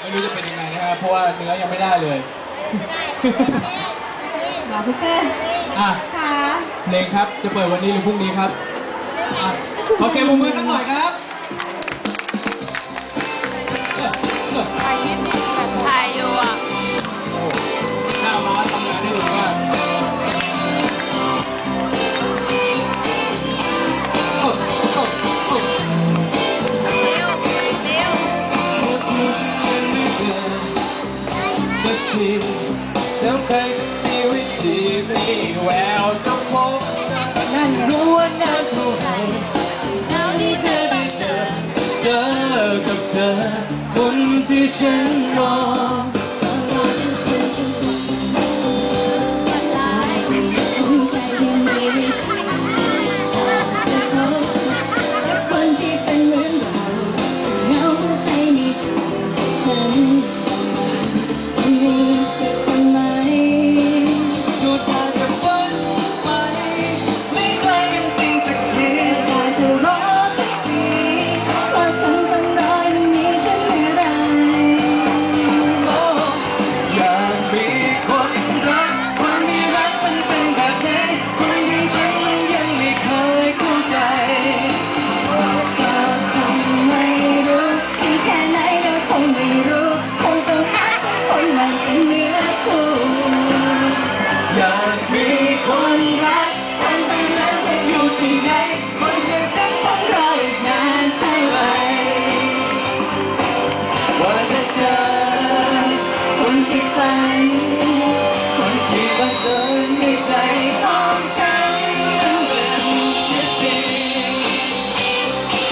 ไม่รู้จะเป็นยังไงนะครับเพราะว่าเนื้อยังไม่ได้เลยมาพี่เซ่อะค่ะเพลงครับจะเปิดวันนี้หรือพรุ่งนี้ครับอ่ขอเสียงมือสักหน่อยครับ ไปนิดนึ คนที่ฉันรอ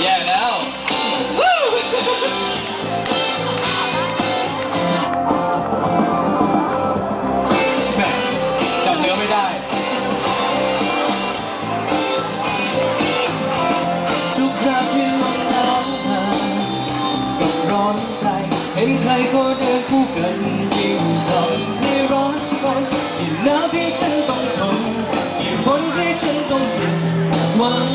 อย่าเลวแม่จำเลี้ยงไม่ได้ ทุกคราวที่ลมหนาวมาก็ร้อนใจ เห็นใครก็เดินคู่กันยิ่งทำให้รักกันยิ่งหนาวที่ฉันต้องทนยิ่งฝนที่ฉันต้องเก็บไว้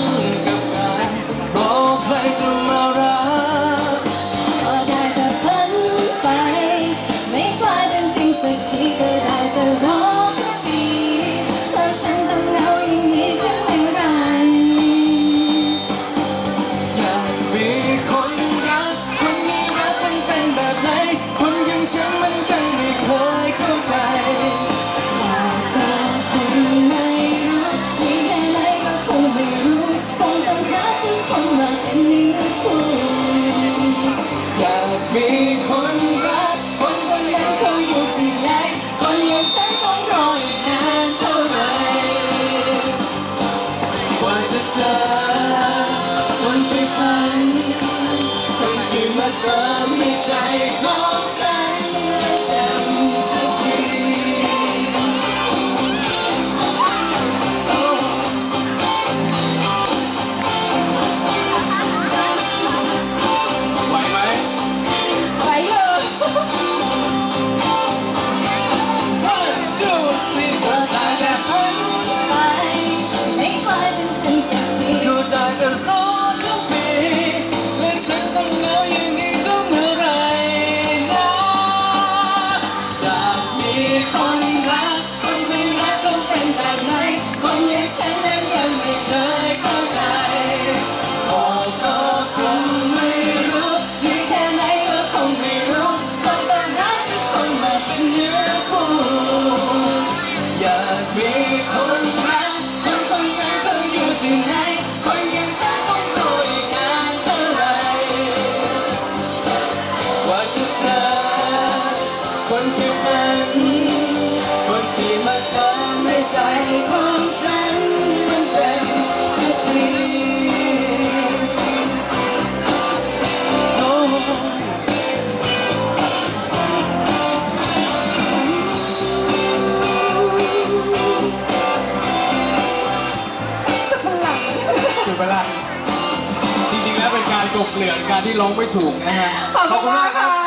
มีคนรักคนคนนั้นเขาอยู่ที่ไหนคนอย่างฉันต้องรออีกนาเท่าไรกว่าจะเจอคนที่ฝันคนที่มาเติมให้ใจของ 无奈狂风翻滚又几浪 เหลือการที่ร้องไม่ถูกนะฮะ ขอบคุณมากค่ะ